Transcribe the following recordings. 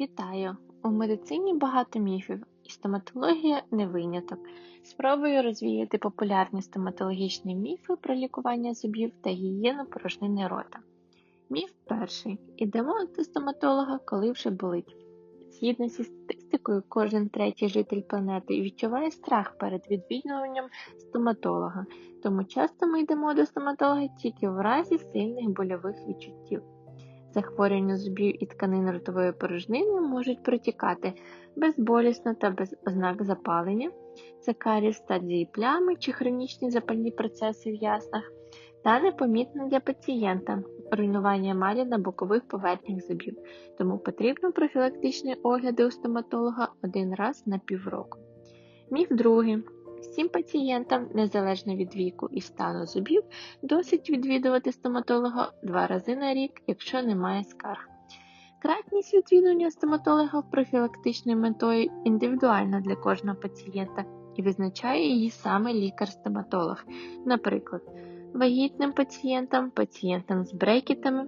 Вітаю! У медицині багато міфів, і стоматологія не виняток. Спробую розвіяти популярні стоматологічні міфи про лікування зубів та гігієну порожнини рота. Міф перший. Ідемо до стоматолога, коли вже болить. Згідно зі статистикою, кожен третій житель планети відчуває страх перед відвідуванням стоматолога, тому часто ми йдемо до стоматолога тільки в разі сильних больових відчуттів. Захворювання зубів і тканин ротової порожнини можуть протікати безболісно та без ознак запалення, це каріс стадії плями чи хронічні запальні процеси в яснах, та непомітно для пацієнта руйнування емалі на бокових поверхнях зубів, тому потрібно профілактичні огляди у стоматолога один раз на півроку. Міф другий. Всім пацієнтам, незалежно від віку і стану зубів, досить відвідувати стоматолога два рази на рік, якщо немає скарг. Кратність відвідування стоматолога профілактичною метою індивідуальна для кожного пацієнта і визначає її саме лікар-стоматолог, наприклад, вагітним пацієнтам, пацієнтам з брекетами,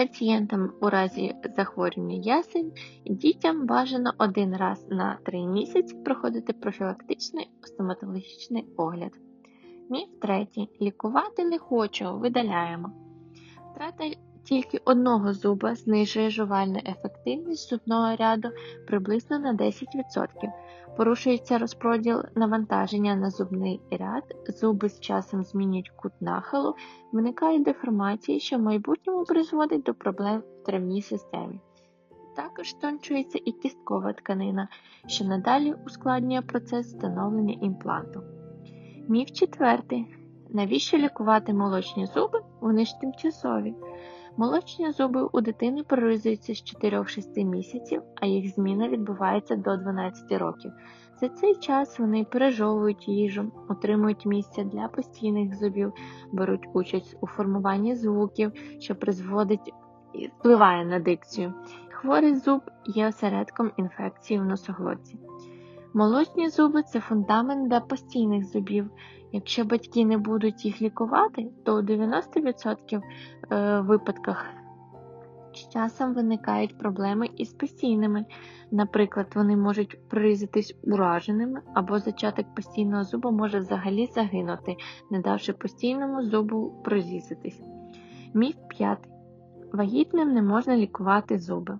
Пацієнтам у разі захворювання ясень дітям бажано один раз на 3 місяці проходити профілактичний стоматологічний огляд. Міф третій. Лікувати не хочу, видаляємо. Втрата тільки одного зуба знижує жувальну ефективність зубного ряду приблизно на 10%. Порушується розподіл навантаження на зубний ряд, зуби з часом змінюють кут нахилу, виникають деформації, що в майбутньому призводить до проблем в травній системі. Також тончується і кісткова тканина, що надалі ускладнює процес встановлення імпланту. Міф четвертий. Навіщо лікувати молочні зуби? Вони ж тимчасові. Молочні зуби у дитини прорізуються з 4-6 місяців, а їх зміна відбувається до 12 років. За цей час вони пережовують їжу, отримують місце для постійних зубів, беруть участь у формуванні звуків, що призводить і впливає на дикцію. Хворий зуб є осередком інфекції в носоглотці. Молочні зуби це фундамент для постійних зубів. Якщо батьки не будуть їх лікувати, то у 90% е, випадках з часом виникають проблеми із постійними. Наприклад, вони можуть прорізатись ураженими, або зачаток постійного зуба може взагалі загинути, не давши постійному зубу прорізатись. Міф п'ятий. Вагітним не можна лікувати зуби.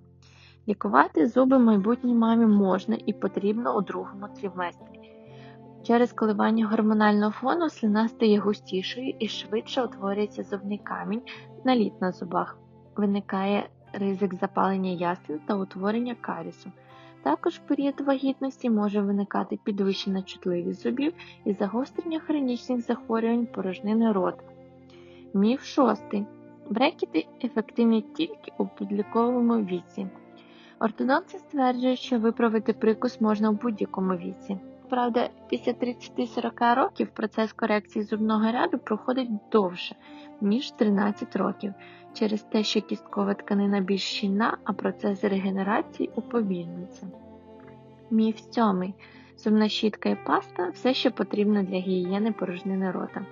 Лікувати зуби майбутній мамі можна і потрібно у другому триместрі. Через коливання гормонального фону слина стає густішою і швидше утворюється зубний камінь наліт на зубах. Виникає ризик запалення ясен та утворення карісу. Також в період вагітності може виникати підвищена чутливість зубів і загострення хронічних захворювань порожнини рота. Міф шостий. Брекети ефективні тільки у підліковому віці. Ортодонти стверджують, що виправити прикус можна в будь-якому віці. Правда, після 30-40 років процес корекції зубного ряду проходить довше, ніж 13 років, через те, що кісткова тканина більш щільна, а процес регенерації уповільнюється. Міф сьомий. Зубна щітка і паста все, що потрібно для гігієни порожнини рота.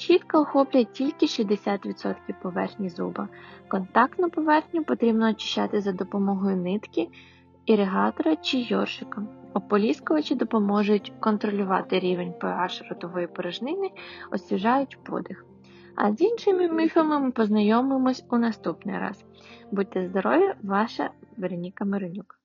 Щітка охоплює тільки 60% поверхні зуба. Контактну поверхню потрібно очищати за допомогою нитки, іригатора чи йоршика. Ополіскувачі допоможуть контролювати рівень pH ротової порожнини, освіжають подих. А з іншими міфами ми познайомимось у наступний раз. Будьте здорові, ваша Вероніка Миронюк.